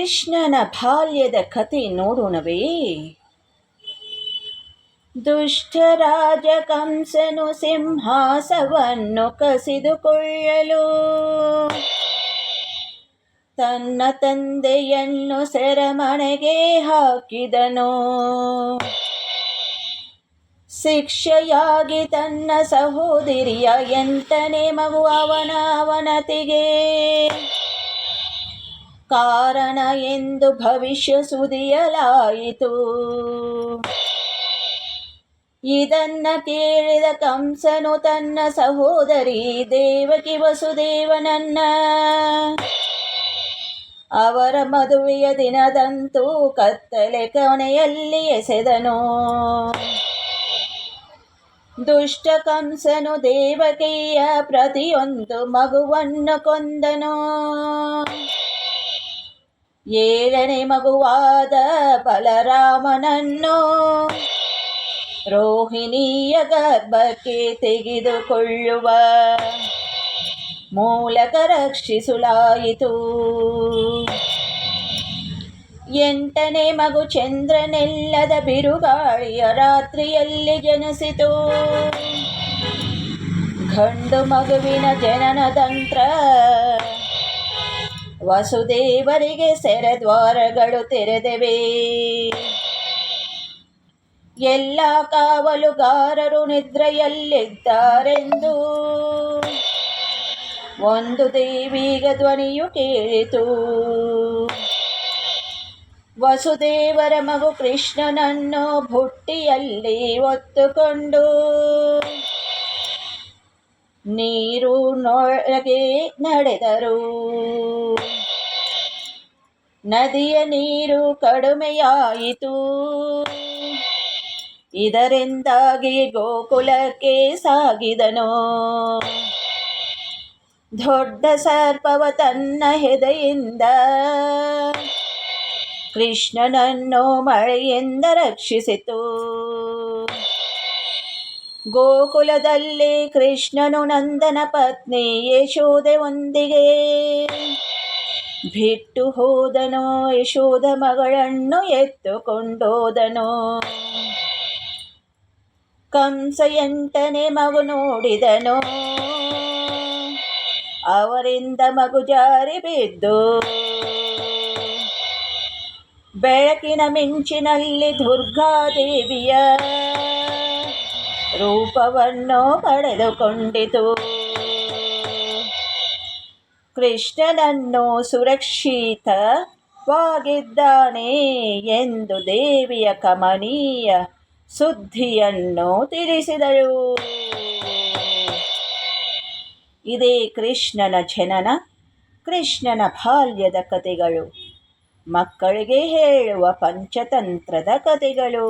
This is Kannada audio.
ಕೃಷ್ಣನ ಬಾಲ್ಯದ ಕತೆ ನೋಡೋಣವೇ. ದುಷ್ಟರಾಜ ಕಂಸನು ಸಿಂಹಾಸವನ್ನು ಕಸಿದುಕೊಳ್ಳಲು ತನ್ನ ತಂದೆಯನ್ನು ಸೆರಮಣೆಗೆ ಹಾಕಿದನು. ಶಿಕ್ಷೆಯಾಗಿ ತನ್ನ ಸಹೋದರಿಯ ಎಂಟನೇ ಮಗು ಅವನ ಅವನತಿಗೆ ಕಾರಣ ಎಂದು ಭವಿಷ್ಯ ಸುದಿಯಲಾಯಿತು. ಇದನ್ನ ಕೇಳಿದ ಕಂಸನು ತನ್ನ ಸಹೋದರಿ ದೇವಕಿ ವಸುದೇವನನ್ನ, ಅವರ ಮದುವೆಯ ದಿನದಂತೂ ಕತ್ತಲೆ ಕೊನೆಯಲ್ಲಿ ಎಸೆದನು. ದುಷ್ಟ ಕಂಸನು ದೇವಕಿಯ ಪ್ರತಿಯೊಂದು ಮಗುವನ್ನು ಕೊಂದನು. ಏಳನೇ ಮಗುವಾದ ಬಲರಾಮನನ್ನು ರೋಹಿಣಿಯ ಗರ್ಭಕ್ಕೆ ತೆಗೆದುಕೊಳ್ಳುವ ಮೂಲಕ ರಕ್ಷಿಸುಲಾಯಿತು. ಎಂಟನೇ ಮಗು ಚಂದ್ರನೆಲ್ಲದ ಬಿರುಗಾಳಿಯ ರಾತ್ರಿಯಲ್ಲಿ ಜನಿಸಿತು. ಗಂಡು ಮಗುವಿನ ಜನನ ತಂತ್ರ ವಸುದೇವರಿಗೆ ಸೆರೆದ್ವಾರಗಳು ತೆರೆದವೆ. ಎಲ್ಲ ಕಾವಲುಗಾರರು ನಿದ್ರೆಯಲ್ಲಿದ್ದಾರೆಂದು ಒಂದು ದೇವೀಗ ಧ್ವನಿಯು ಕೇಳಿತು. ವಸುದೇವರ ಮಗು ಕೃಷ್ಣನನ್ನು ಬುಟ್ಟಿಯಲ್ಲಿ ಒತ್ತುಕೊಂಡು ನೀರು ನೊಳಗೆ ನಡೆದರು. ನದಿಯ ನೀರು ಕಡಿಮೆಯಾಯಿತು. ಇದರಿಂದಾಗಿ ಗೋಕುಲಕ್ಕೆ ಸಾಗಿದನು. ದೊಡ್ಡ ಸರ್ಪವ ತನ್ನ ಹೆದೆಯಿಂದ ಕೃಷ್ಣನನ್ನು ಮಳೆಯಿಂದ ರಕ್ಷಿಸಿತು. ಗೋಕುಲದಲ್ಲಿ ಕೃಷ್ಣನು ನಂದನ ಪತ್ನಿ ಯಶೋದೆ ಒಂದಿಗೆ. ಬಿಟ್ಟು ಹೋದನೋ, ಯಶೋಧ ಮಗಳನ್ನು ಎತ್ತುಕೊಂಡೋದನೋ? ಕಂಸ ಎಂಟನೇ ಮಗು ನೋಡಿದನು? ಅವರಿಂದ ಮಗು ಜಾರಿ ಬಿದ್ದು? ಬೆಳಕಿನ ಮಿಂಚಿನಲ್ಲಿ ದುರ್ಗಾದೇವಿಯ ರೂಪವನ್ನು ಪಡೆದುಕೊಂಡಿತು. ಕೃಷ್ಣನನ್ನು ಸುರಕ್ಷಿತವಾಗಿದ್ದಾನೆ ಎಂದು ದೇವಿಯ ಕಮನೀಯ ಸುದ್ದಿಯನ್ನು ತಿಳಿಸಿದಳು. ಇದೇ ಕೃಷ್ಣನ ಜನನ, ಕೃಷ್ಣನ ಬಾಲ್ಯದ ಕಥೆಗಳು ಮಕ್ಕಳಿಗೆ ಹೇಳುವ ಪಂಚತಂತ್ರದ ಕಥೆಗಳು